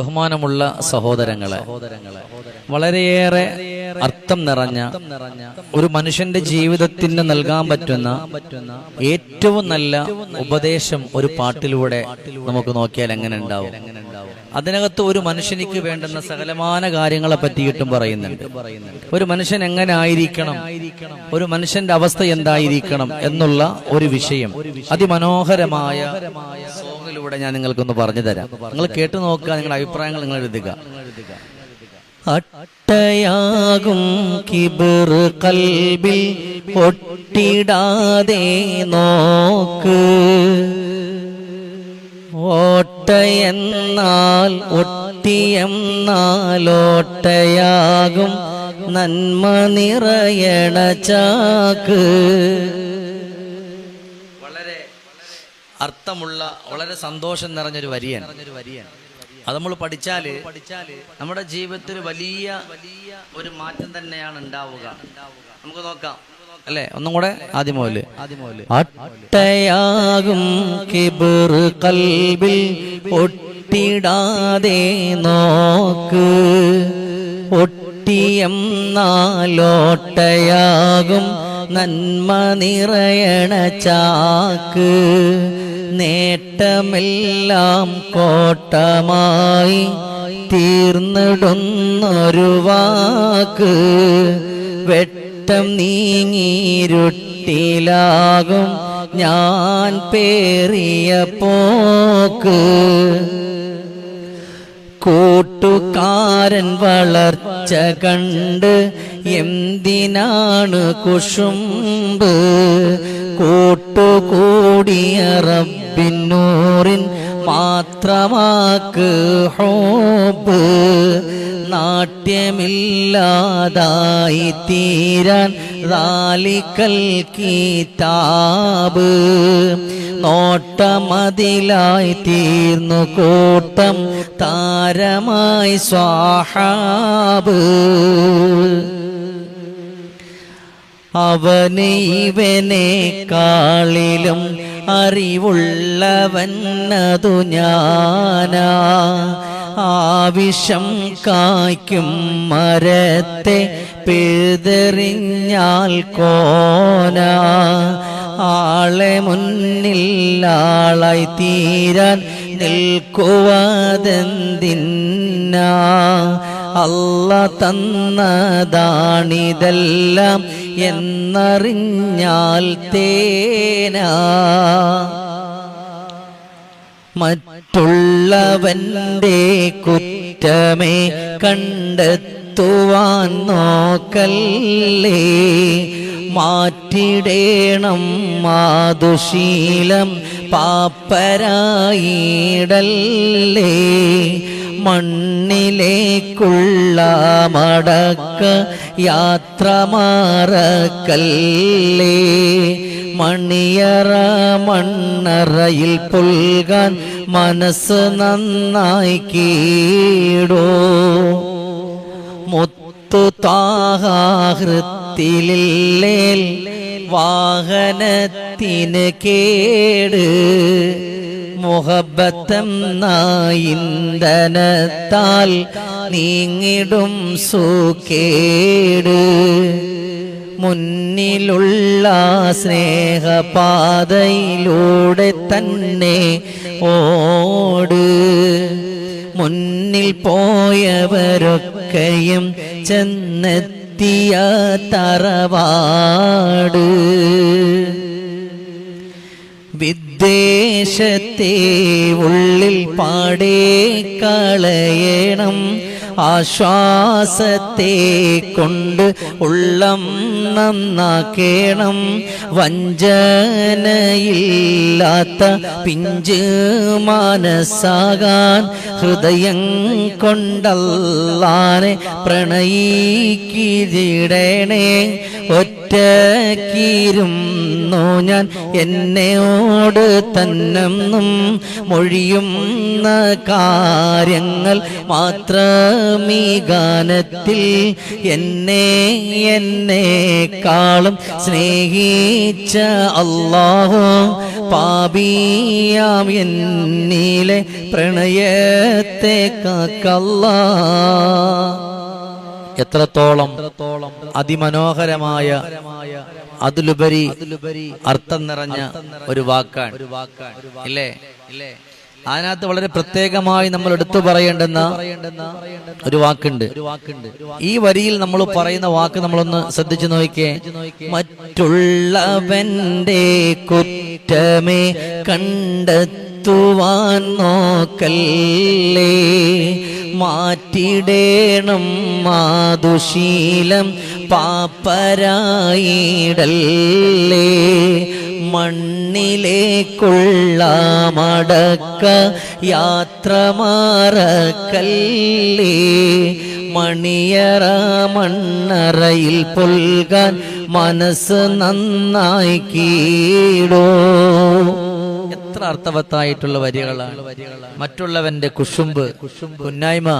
ബഹുമാനമുള്ള സഹോദരങ്ങളെ വളരെയേറെ അർത്ഥം നിറഞ്ഞ ഒരു മനുഷ്യന്റെ ജീവിതത്തിന് നൽകാൻ പറ്റുന്ന ഏറ്റവും നല്ല ഉപദേശം ഒരു പാട്ടിലൂടെ നമുക്ക് നോക്കിയാൽ എങ്ങനെ ഉണ്ടാവും? അതിനകത്ത് ഒരു മനുഷ്യനിക്ക് വേണ്ടുന്ന സകലമാന കാര്യങ്ങളെ പറ്റിയിട്ടും പറയുന്നുണ്ട്. ഒരു മനുഷ്യൻ എങ്ങനെ ആയിരിക്കണം? ഒരു മനുഷ്യന്റെ അവസ്ഥ എന്തായിരിക്കണം? എന്നുള്ള ഒരു വിഷയം. അതിമനോഹരമായ സോങ്ങിലൂടെ ഞാൻ നിങ്ങൾക്കൊന്ന് പറഞ്ഞു തരാം. നിങ്ങൾ കേട്ടു നോക്കുക നിങ്ങളുടെ അഭിപ്രായങ്ങൾ നിങ്ങൾ എഴുതുക. അട്ടയാകും കിബിർ കൽബിൽ ഒട്ടിടാതെ നോക്ക്. ഓട്ടയെന്നാൽ ഒട്ടിയെന്നാൽ ഓട്ടയാകും നന്മ നിറയണ ചാക്ക്. അർത്ഥമുള്ള വളരെ സന്തോഷം നിറഞ്ഞൊരു വരിയാണ് അത് നമ്മൾ പഠിച്ചാൽ നമ്മുടെ ജീവിതത്തിൽ വലിയ ഒരു മാറ്റം തന്നെയാണ് ഉണ്ടാവുക. നമുക്ക് നോക്കാം. അല്ലെ? ഒന്നും കൂടെ? ആദ്യം മുതൽ അട്ടയാകും കൽബിൽ ഒട്ടിടാതെ നോക്ക്. ഒട്ടിയെന്നാലോട്ടയാകും നന്മ നിറയണ ചാക്ക് നേട്ടമെല്ലാം കോട്ടമായി തീർന്നിടുന്നൊരു വാക്ക്. വെട്ടം നീങ്ങിരുട്ടിലാകും ഞാൻ പേറിയ പോക്ക്. കൂട്ടുകാരൻ വളർച്ച കണ്ട് എന്തിനാണ് കുഷുമ്പ് കൂട്ടുകൂടിയ റബ്ബിന്നൂറിൻ മാത്രമാക്ക് ഹോബ്. നാട്യമില്ലാതായി തീരാൻ റാലിക്കൽ കീതാബ്. നോട്ടമതിലായി തീർന്നു കൂട്ടം താരമായി സ്വാഹാബ്. അവന് ഇവനെ കാളിലും അറിവുള്ളവന്നതു ഞാനാ. ആവശ്യം കായ്ക്കും മരത്തെ പിഴുതെറിഞ്ഞാൽ കോന. ആളെ മുന്നിൽ ആളായി തീരാൻ നിൽക്കുവാതെന്തിന്ന? അല്ല തന്നതാണിതെല്ലാം എന്നറിഞ്ഞാൽ തേനാ? മറ്റുള്ളവന്റെ കുറ്റമേ കണ്ടെത്തുവാൻ നോക്കല്ലേ? മാറ്റിടേണം മാതുശീലം പാപ്പരായിടല്ലേ. മണ്ണിലേക്കുള്ള മടക്ക യാത്ര മാറക്കല്ലേ മണിയറ മണ്ണറയിൽ പുൽകാൻ മനസ്സ് നന്നായി കീടോ. മുത്തു താഹൃത്തിലേൽ വാഹനത്തിന് കേട് മുഹബത്തം നായിന്ദനത്താൽ നീങ്ങിടും സുക്കേട് മുന്നിലുള്ള സ്നേഹപാതയിലൂടെ തന്നെ ഓട് മുന്നിൽ പോയവരൊക്കെയും ചെന്നെത്തിയ തറവാട് വിദ്വേഷത്തെ ഉള്ളിൽ പാടേ കളയണം ആശ്വാസത്തെ കൊണ്ട് ഉള്ളം നന്നാക്കേണം. വഞ്ചനയില്ലാത്ത പിഞ്ച് മനസ്സാകാൻ ഹൃദയം കൊണ്ടല്ലാനെ പ്രണയിക്കിടണേ ഒറ്റക്കിരുന്നു ഞാൻ എന്നോട് തന്നെന്നും മൊഴിയുന്ന കാര്യങ്ങൾ മാത്രമാക്കിടണേ ഗാനത്തിൽ എന്നെ എന്നെക്കാളും സ്നേഹിച്ച അല്ലാഹു പാപിയാം എന്നിലെ പ്രണയത്തെ കാക്കല്ല. എത്രത്തോളം അതിമനോഹരമായ അതിലുപരി അർത്ഥം നിറഞ്ഞ ഒരു വാക്കാണ്. ഇല്ലേ? അതിനകത്ത് വളരെ പ്രത്യേകമായി നമ്മൾ എടുത്തു പറയേണ്ടെന്ന ഒരു വാക്കുണ്ട്. ഈ വരിയിൽ നമ്മൾ പറയുന്ന വാക്ക് നമ്മളൊന്ന് ശ്രദ്ധിച്ചു നോക്കിയേ. മറ്റുള്ളവന്റെ കുറ്റമേ കണ്ടെത്തുവാൻ നോക്കല്ലേ? മാറ്റിടേണം മാതുശീലം പാപ്പരായിടല്ലേ? മണ്ണിലേക്കുള്ള മടക്ക യാത്ര മാറക്കല്ലേ മണിയറ മണ്ണറയിൽ പൊൽകാൻ മനസ്സ് നന്നായി കീടോ. എത്ര അർത്ഥവത്തായിട്ടുള്ള വരികളാണ്. മറ്റുള്ളവന്റെ കുശുമ്പ് കുന്നായ്മ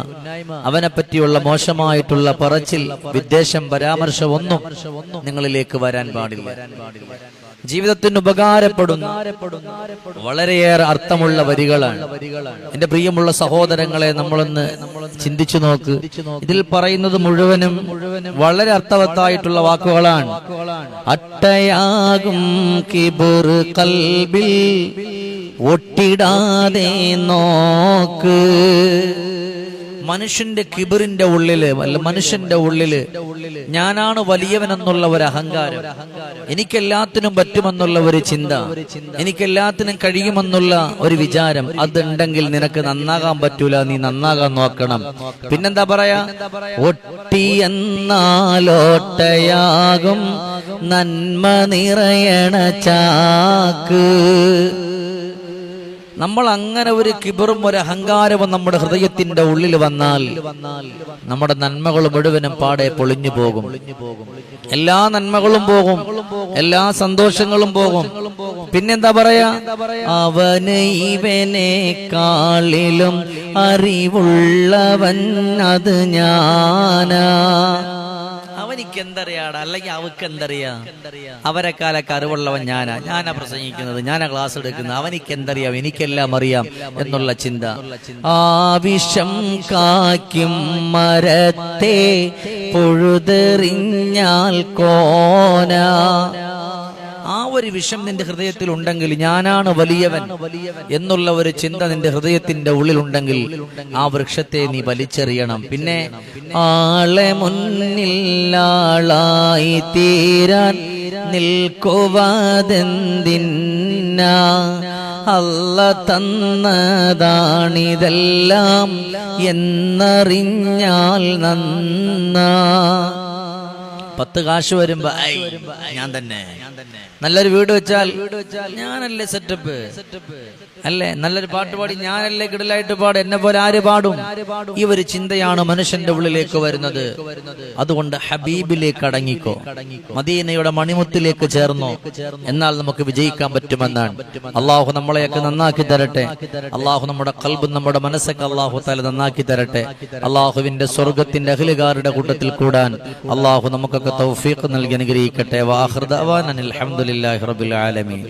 അവനെ പറ്റിയുള്ള മോശമായിട്ടുള്ള പറച്ചിൽ വിദ്വേഷം പരാമർശം ഒന്നും നിങ്ങളിലേക്ക് വരാൻ പാടില്ല. ജീവിതത്തിന് ഉപകാരപ്പെടുന്ന. വളരെയേറെ അർത്ഥമുള്ള വരികളാണ്. എന്റെ പ്രിയമുള്ള സഹോദരങ്ങളെ നമ്മളൊന്ന് ചിന്തിച്ചു നോക്ക്. ഇതിൽ പറയുന്നത് മുഴുവനും വളരെ അർത്ഥവത്തായിട്ടുള്ള വാക്കുകളാണ്. അട്ടയാകും കിബുർ കൽബിൽ ഒട്ടിടാതെ നോക്ക്. മനുഷ്യന്റെ കിബിറിന്റെ ഉള്ളിൽ അല്ല മനുഷ്യന്റെ ഉള്ളിൽ ഞാനാണ് വലിയവൻ എന്നുള്ള ഒരു അഹങ്കാരം. എനിക്കെല്ലാത്തിനും പറ്റുമെന്നുള്ള ഒരു ചിന്ത. എനിക്കെല്ലാത്തിനും കഴിയുമെന്നുള്ള ഒരു വിചാരം. അതുണ്ടെങ്കിൽ നിനക്ക് നന്നാകാൻ പറ്റൂല നീ നന്നാകാൻ നോക്കണം. പിന്നെന്താ പറയാ? ഒട്ടി എന്നാലോട്ടയാകും നന്മ നിറയണ ചാക്ക്. നമ്മൾ അങ്ങനെ ഒരു കിബറും ഒരു അഹങ്കാരവും നമ്മുടെ ഹൃദയത്തിന്റെ ഉള്ളിൽ വന്നാൽ നമ്മുടെ നന്മകൾ മുഴുവനും പാടെ പൊളിഞ്ഞു പോകും. എല്ലാ നന്മകളും പോകും. എല്ലാ സന്തോഷങ്ങളും പോകും. പിന്നെന്താ പറയാ? അവന് ഇവനെ കാളിലും അറിവുള്ളവൻ അത് ഞാനാ. അവനിക്ക് എന്തറിയാടാ അല്ലെങ്കിൽ അവക്ക് എന്തറിയാ അവരെക്കാലൊക്കെ അറിവുള്ളവൻ ഞാനാ. ഞാനാ പ്രസംഗിക്കുന്നത്. ഞാനാ ക്ലാസ് എടുക്കുന്നത്. അവനിക്ക് എന്തറിയാം എനിക്കെല്ലാം അറിയാം എന്നുള്ള ചിന്ത. ആവിഷം കാക്കും മരത്തെ പൊഴുതെറിഞ്ഞാൽ കോന. ആ ഒരു വിഷം നിന്റെ ഹൃദയത്തിൽ ഉണ്ടെങ്കിൽ ഞാനാണ് വലിയവൻ എന്നുള്ള ഒരു ചിന്ത നിന്റെ ഹൃദയത്തിന്റെ ഉള്ളിലുണ്ടെങ്കിൽ ആ വൃക്ഷത്തെ നീ വലിച്ചെറിയണം. പിന്നെ ആളെ മുന്നിലാളായി തീരാൻ നിൽക്കുവാതെന്തിന്ന അല്ല തന്നതാണിതെല്ലാം എന്നറിഞ്ഞാൽ നന്നാ പത്ത് കാശ് വരുമ്പോ ഞാൻ തന്നെ. നല്ലൊരു വീട് വെച്ചാൽ ഞാനല്ലേ സെറ്റപ്പ് അല്ലേ? നല്ലൊരു പാട്ട് പാടി ഞാനല്ലേ കിടലായിട്ട് പാടും? എന്നെ പോലെ ആര് പാടും? ഈ ഒരു ചിന്തയാണ് മനുഷ്യന്റെ ഉള്ളിലേക്ക് വരുന്നത്. അതുകൊണ്ട് ഹബീബിലേക്ക് അടങ്ങിക്കോ. മദീനയുടെ മണിമുത്തിലേക്ക് ചേർന്നോ. എന്നാൽ നമുക്ക് വിജയിക്കാൻ പറ്റുമെന്നാണ്. അള്ളാഹു നമ്മളെയൊക്കെ നന്നാക്കി തരട്ടെ. അള്ളാഹു നമ്മുടെ കൽബും നമ്മുടെ മനസ്സൊക്കെ അള്ളാഹു തല നന്നാക്കി തരട്ടെ. അള്ളാഹുവിന്റെ സ്വർഗത്തിന്റെ അഖിലുകാരുടെ കൂട്ടത്തിൽ കൂടാൻ അള്ളാഹു തൗഫീഖ് നൽകി അനുഗ്രഹിക്കട്ടെ. വാഹൃദാൻ അൽഹംദുലില്ലാഹി റബ്ബിൽ ആലമീൻ.